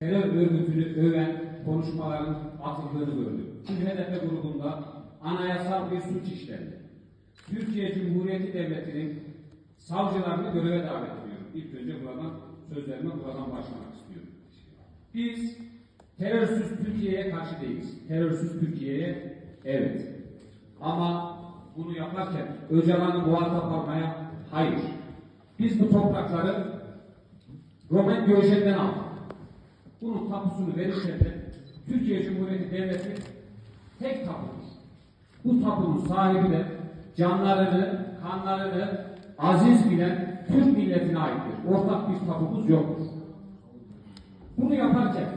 terör örgütünü öven konuşmaların atıldığını gördük. Şimdi HDP grubunda anayasal bir suç işlendi. Türkiye Cumhuriyeti Devleti'nin savcılarını göreve davet ediyorum. İlk önce buradan sözlerime buradan başlamak istiyorum. Biz terörsüz Türkiye'ye karşı değiliz. Terörsüz Türkiye'ye evet. Ama bunu yaparken Öcalan'ı muhatap almaya hayır. Biz bu toprakları Roman Diyojen'den aldık. Bunun tapusunu verirken de Türkiye Cumhuriyeti Devleti tek tapudur. Bu tapunun sahibi de canlarını, kanlarını aziz bilen Türk milletine aittir. Ortak bir tapumuz yoktur. Bunu yaparken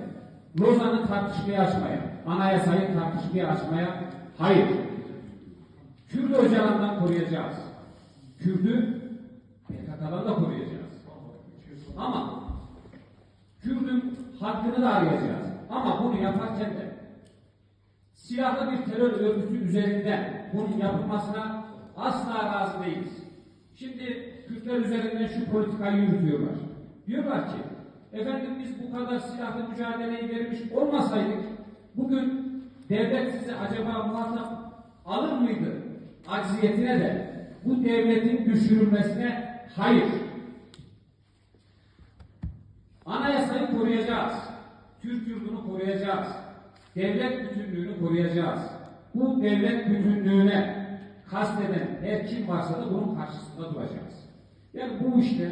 Lozan'ı tartışmaya açmaya, anayasayı tartışmaya açmaya hayır. Kürdü Öcalan'dan koruyacağız. Kürdü PKK'dan da koruyacağız. Ama Kürdün hakkını da arayacağız. Ama bunu yaparken de silahlı bir terör örgütü üzerinden bunun yapılmasına asla razı değiliz. Şimdi Kürtler üzerinden şu politikayı yürütüyorlar. Diyorlar ki, efendim biz bu kadar silahlı mücadeleyi vermiş olmasaydık, bugün devlet sizi acaba muhatap alır mıydı? Acziyetine de bu devletin düşürülmesine hayır. Anayasayı koruyacağız. Türk yurdunu koruyacağız. Devlet bütünlüğünü koruyacağız. Bu devlet bütünlüğüne kasteden her kim varsa da bunun karşısında duracağız. Yani bu işler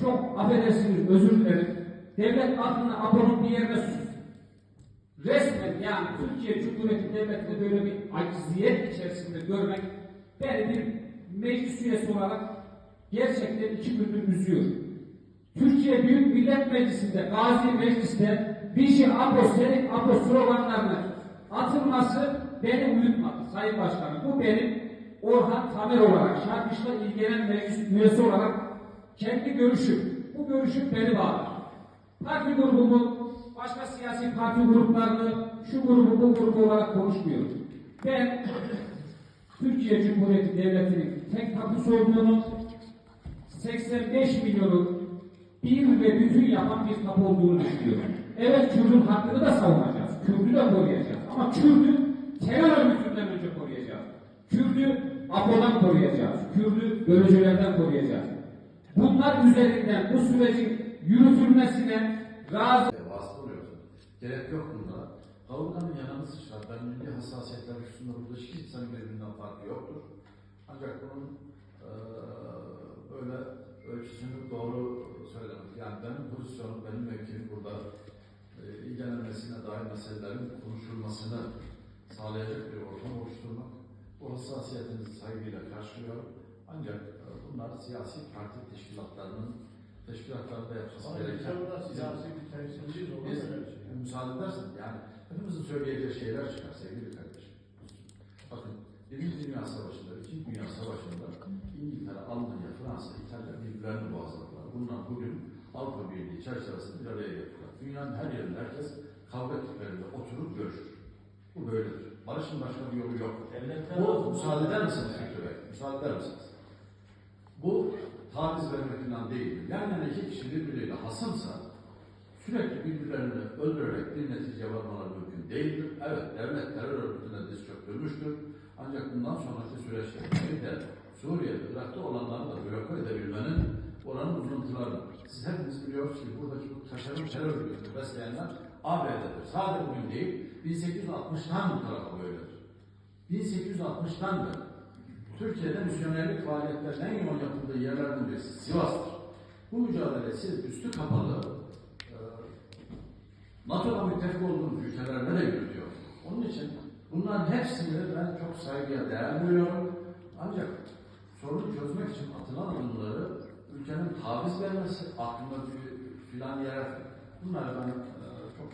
çok affedersiniz özür dilerim. Devlet adını Apo'nun bir yerine sus. Resmen yani Türkiye Cumhuriyeti Devleti'nde böyle bir acziyet içerisinde görmek beni bir meclis üyesi olarak gerçekten iki gündür üzüyor. Türkiye Büyük Millet Meclisi'nde, Gazi Meclis'te bir şey Apos, senin Apos sloganlarını atılması beni uyutmadı Sayın Başkanım. Bu benim Orhan Tamer olarak, Şarkışla ilgilenen meclis üyesi olarak kendi görüşüm. Bu görüşüm beni bağlar. Parti grubumu, başka siyasi parti gruplarını, şu grubu, bu grubu olarak konuşmuyorum. Ben Türkiye Cumhuriyeti Devleti'nin tek tapusu olduğunu, 85 milyonu bir ve bütün yapan bir tapu olduğunu düşünüyorum. Evet Kürdün hakkını da savunacağız. Kürdü de koruyacağız. Ama Kürdü terör örgütünden önce koruyacağız. Kürdü Apo'dan koruyacağız. Kürdü bölücülerden koruyacağız. Bunlar üzerinden bu sürecin yürütülmesine razı oluyorsun. Gerek yok bunda. Kavurganın yanını sıçrar. Ben milli hassasiyetler üstünde burada hiç kimsenin birbirinden farkı yoktur. Ancak bunun eee böyle. Yani benim pozisyonum, benim mevkim burada eee ilgilenmesine dair meselelerin konuşulmasını sağlayacak bir ortam oluşturmak. Bu hassasiyetinizi saygıyla karşılıyorum. Ancak e, bunlar siyasi parti teşkilatlarının teşkilatlarında yapması gereken siyasi bir temsilciyiz, ona biz göre şey. müsaade edersen yani hepimizin söyleyeceği şeyler çıkar sevgili kardeşim. Bakın Birinci Dünya Savaşı'nda, İkinci Dünya Savaşı'nda İngiltere, Almanya, Fransa, İtalya birbirlerini boğazladılar. Bunlar bugün Avrupa Birliği çerçevesinde bir araya getirdiler. Dünyanın her yerinde herkes kavga ettiklerinde oturup görüşür. Bu böyledir. Barışın başka bir yolu yok. Devletler Bu müsaade eder misiniz Fikri Bey? Müsaade eder misiniz? Bu taviz vermek falan değildir. Yan yana iki kişi birbiriyle hasımsa sürekli birbirlerini öldürerek bir netice varmaları mümkün değildir. Evet, devlet terör örgütüne diz çöktürmüştür. Ancak bundan sonraki süreçte de Suriye'de, Irak'ta olanları da uzuntularını. Siz hepiniz biliyorsunuz ki buradaki bu taşeron terör örgütünü besleyenler ABD'dir. Sadece bugün değil, 1860'tan bu tarafa böyledir. 1860'tan beri Türkiye'de misyonerlik faaliyetlerinin en yoğun yapıldığı yerlerden birisi Sivas'tır. Bu mücadele siz üstü kapalı e, NATO'da müttefik olduğunuz ülkelerle de yürütüyor. Onun için bunların hepsini ben çok saygıya değer veriyorum. Ancak sorunu çözmek için atılan adımları ülkenin taviz vermesi, aklında bir filan yer bunları ben e, çok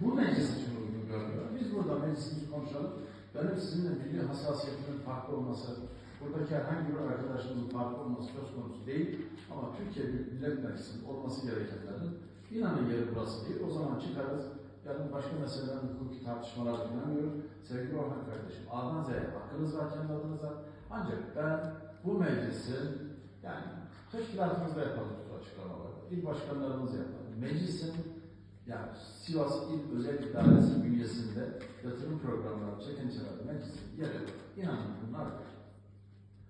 bu meclis için uygun görmüyorum. Biz burada meclisimizi konuşalım. Benim sizinle milli hassasiyetimin farklı olması, buradaki herhangi bir arkadaşımızın farklı olması söz konusu değil. Ama Türkiye Büyük Millet Meclisi'nin olması gerekenlerin inanın yeri burası değil. O zaman çıkarız. Yarın başka meselelerin hukuki tartışmalara inanmıyorum. Sevgili Orhan kardeşim, A'dan Z'ye hakkınız var kendi adınıza. Ancak ben bu meclisin, yani teşkilatımızda yapalım bu açıklamaları, il başkanlarımız yapalım. Meclisin Yani Sivas İl Özel İdaresi bünyesinde yatırım programları çekinceler meclisi yeri inanın bunlar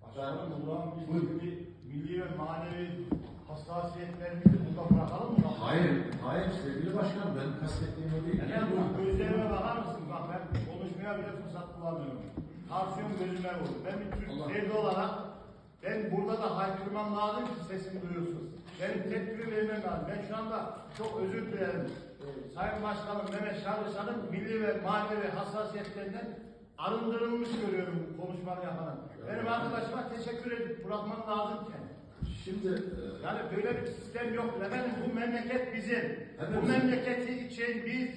Başkanım Ulan biz Buyurun. milli ve manevi hassasiyetlerimizi burada bırakalım mı? Hayır, hayır sevgili başkanım benim kastettiğim o değil. Yani bu gözlerime bakar mısın? Bak ben konuşmaya bile fırsat bulamıyorum. Tansiyon gözüme vurdu. Ben bir Türk devri olarak ben burada da haykırmam lazım ki sesimi duyursun. Benim tepkimi vermem lazım. Ben şu anda çok özür dilerim. Ee, Sayın Başkanım Mehmet Şarlışan'ın milli ve manevi hassasiyetlerinden arındırılmış görüyorum bu konuşmanı yapan. Benim arkadaşıma teşekkür edip bırakmam lazımken. Şimdi e, Yani böyle bir sistem yok. Efendim bu memleket bizim. Bu Hepimizin. memleketi için biz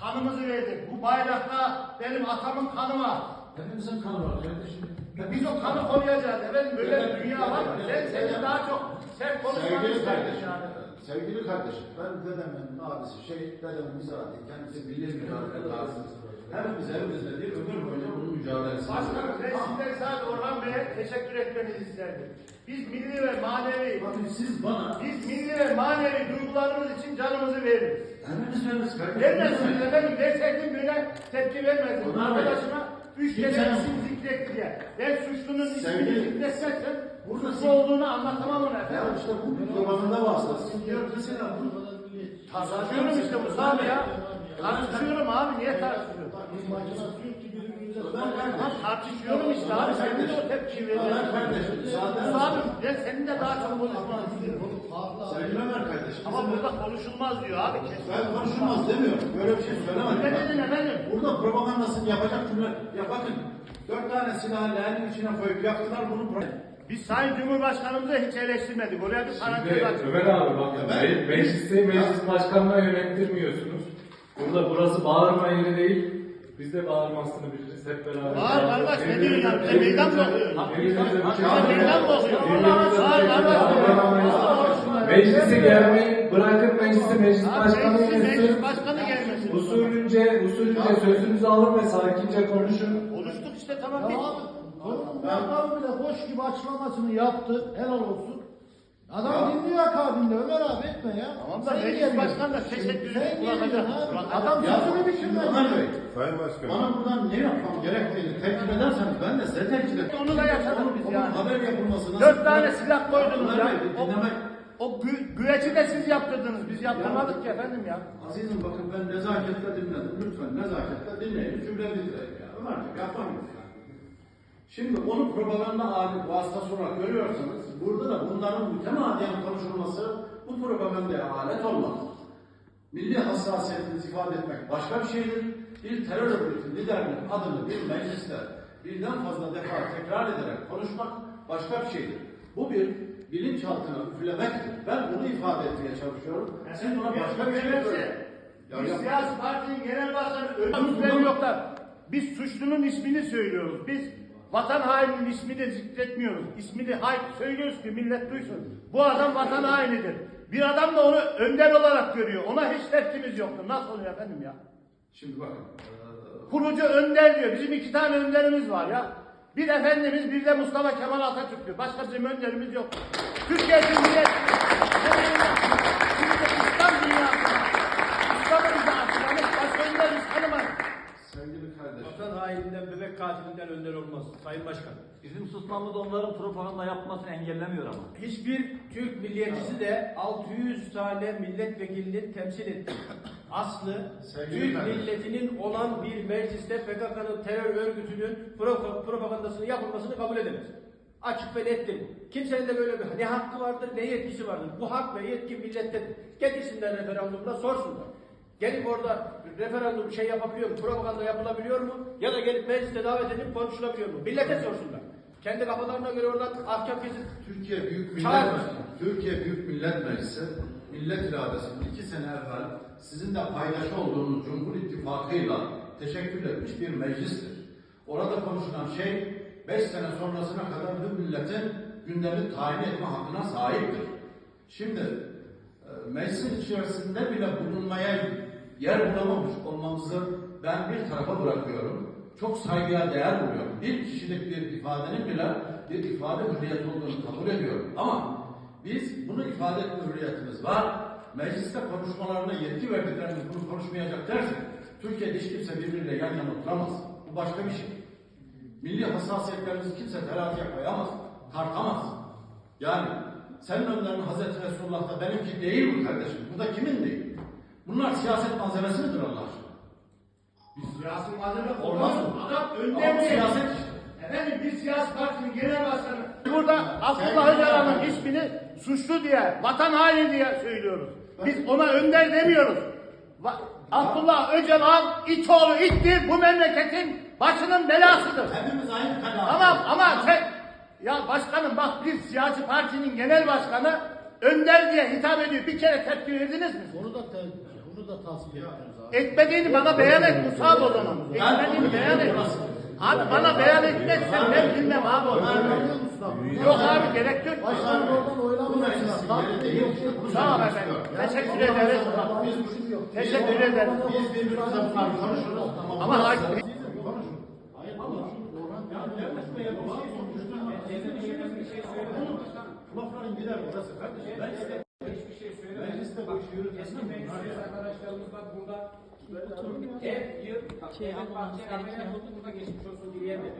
kanımızı verdik. Bu bayrakta benim atamın kanı var. hepimizin kanı var kardeşim. Biz o kanı koruyacağız. Efendim böyle bir dünya var. Sen, senin daha çok sen isterim kardeşim, sevgili kardeşim, ben dedemin abisi şey, dedemin müsaade, kendisi Milli mücadele lazım. Hepimiz elimizde bir ömür boyunca bunun mücadelesi. Başkanım ben sizden sadece Orhan Bey'e teşekkür etmenizi isterdim. Biz milli ve manevi, Bakın siz bana biz milli ve manevi duygularımız için canımızı veririz. hepimiz veririz kardeşim. Vermezsiniz efendim. Verseydin böyle tepki vermezdin. Onlar Bey, Arkadaşıma üç kere isim zikret diye. Ben suçlunun ismini Sevgili- zikretmezsem Burada suçlu siz- olduğunu anlatamam ona Ya efendim. işte bu propaganda vasıtası. Mesela bu Tartışıyorum işte bu abi ya. Tartışıyorum abi. Niye tartışıyorum? Tamam tartışıyorum işte abi. Sen de o tepkiyi Ömer veriyorsun. kardeşim, abi ben senin de daha çok konuşmanı istiyorum. Sevgili Ömer kardeşim. Ama burada konuşulmaz diyor abi. Ben konuşulmaz demiyorum. Böyle bir şey Ne söylemedim. dedin efendim? Burada propagandasını yapacak cümle. Ya bakın, dört tane silahı leğenin içine koyup yaktılar bunu. Biz Sayın Cumhurbaşkanımızı hiç eleştirmedik. Oraya bir parantez Şimdi açtık. Ömer abi bak me- meclisi meclis başkanına yönettirmiyorsunuz. Burada burası bağırma yeri değil. Biz de bağırmasını biliriz hep beraber. Bağır kardeş, ne diyorsun ya? Bize meydan mı şekilde- Sana meydan mı birbirimize bir Bağır kardeş. Meclise gelmeyi bırakın meclise meclis başkanı yönetsin. başkanı gelmesin. Usulünce, usulünce sözünüzü alın ve sakince konuşun. Konuştuk işte tamam abi, konunun bakanı bile hoş gibi açıklamasını yaptı. Helal olsun. Adam dinliyor akabinde Ömer abi. Tamam da meclis başkanı da teşekkür Sen edip geliyorsun bırakacak. abi. Bırakacak. Adam Ya sözünü bitirmedi. Ömer Bey, Sayın Başkanım. bana buradan ne yapmam gerektiğini teklif ederseniz ben de size teklif ederim. Onu da yaşadık biz yani. haber yapılması nasıl? Dört tane silah koydunuz Ömer ya. Dinlemek. o gü, güveci de siz yaptırdınız. Biz yaptırmadık ki efendim ya. Azizim bakın ben nezaketle dinledim. Lütfen nezaketle dinleyin. Cümle bitireyim ya. Ömerciğim yapamıyoruz yani. Şimdi onu propaganda vasıtası olarak görüyorsanız burada da bunların mütemadiyen konuşulması bu propagandaya alet olmaz. Milli hassasiyetinizi ifade etmek başka bir şeydir. Bir terör örgütü liderinin adını bir mecliste birden fazla defa tekrar ederek konuşmak başka bir şeydir. Bu bir bilinçaltına üflemektir. Ben bunu ifade etmeye çalışıyorum. Siz buna başka bir şey söylüyorsunuz. Ya siyasi partinin genel başkanı ödümüz veriyorlar. Biz suçlunun ismini söylüyoruz. Biz vatan haininin ismini zikretmiyoruz. İsmini hay söylüyoruz ki millet duysun. Bu adam vatan hainidir. Bir adam da onu önder olarak görüyor. Ona hiç tepkimiz yoktu. Nasıl oluyor efendim ya? Şimdi bakın. Kurucu önder diyor. Bizim iki tane önderimiz var ya. Bir Efendimiz bir de Mustafa Kemal Atatürk diyor. Başka bizim önderimiz yok. Türkiye Cumhuriyet Şimdi İslam dünyasına İslam'ı bize açıklamış. Başka önderimiz tanımadık. Sevgili kardeşim. Vatan haininden, bebek katilinden önder olmaz Sayın Başkan. Bizim susmamız onların propaganda yapmasını engellemiyor ama. Hiçbir Türk milliyetçisi de 600 tane milletvekilini temsil etti. Aslı Sevgili Türk kardeşim. milletinin olan bir mecliste PKK'nın terör örgütünün pro- propagandasını yapılmasını kabul edemez. Açık ve nettir bu. Kimsenin de böyle bir ne hakkı vardır ne yetkisi vardır. Bu hak ve yetki millettedir. Getirsinler referandumda sorsunlar. Gelip orada referandum şey yapabiliyor mu? Propaganda yapılabiliyor mu? Ya da gelip mecliste davet edip konuşulabiliyor mu? Millete sorsunlar. Kendi kafalarına göre oradan ahkam kesip Türkiye Büyük Millet. Meclisi, Türkiye Büyük Millet Meclisi, millet iradesinin iki sene evvel sizin de paydaş olduğunuz Cumhur İttifakı'yla teşekkür etmiş bir meclistir. Orada konuşulan şey, beş sene sonrasına kadar bu milletin gündemi tayin etme hakkına sahiptir. Şimdi e, meclisin içerisinde bile bulunmaya yer bulamamış olmamızı ben bir tarafa bırakıyorum. Çok saygıya değer buluyorum. Bir kişilik bir ifadenin bile bir ifade hürriyeti olduğunu kabul ediyorum. Ama biz bunu ifade etme hürriyetimiz var. mecliste konuşmalarına yetki verdiklerini bunu konuşmayacak derse Türkiye'de hiç kimse birbiriyle yan yana oturamaz. Bu başka bir şey. Milli hassasiyetlerimizi kimse teraziye koyamaz, tartamaz. Yani senin önlerin Hazreti Resulullah'ta benimki değil bu kardeşim. Bu da kimin değil? Bunlar siyaset malzemesi midir Allah aşkına? Siyasi malzeme Olmaz mı? Adam önde mi? siyaset işte. Efendim bir siyasi partinin genel başkanı. Burada Abdullah Öcalan'ın ismini suçlu diye, vatan haini diye söylüyoruz. Biz ona önder demiyoruz. Va- Abdullah Öcalan itoğlu ittir bu memleketin başının belasıdır. Hepimiz aynı kanaat. Tamam ama sen ya başkanım bak bir siyasi partinin genel başkanı önder diye hitap ediyor. Bir kere tepki verdiniz mi? Onu da tasvip ettiniz abi. Etmediğini bana beyan et Musab o zaman. Etmediğini beyan et. Abi bana beyan etmezsen ben bilmem abi onu. Yok abi gerek yok. Başkanın oradan değil. Sağ ol efendim. Teşekkür ederiz. Teşekkür ederiz. Biz birbirimizle bunlar konuşuruz. Ama artık Lafların gider orası kardeşim. Ben size Mecliste bu işi yürütmesin. Meclis var burada. Her yıl Devlet Bahçeli ameliyat oldu burada geçmiş olsun diyemedim.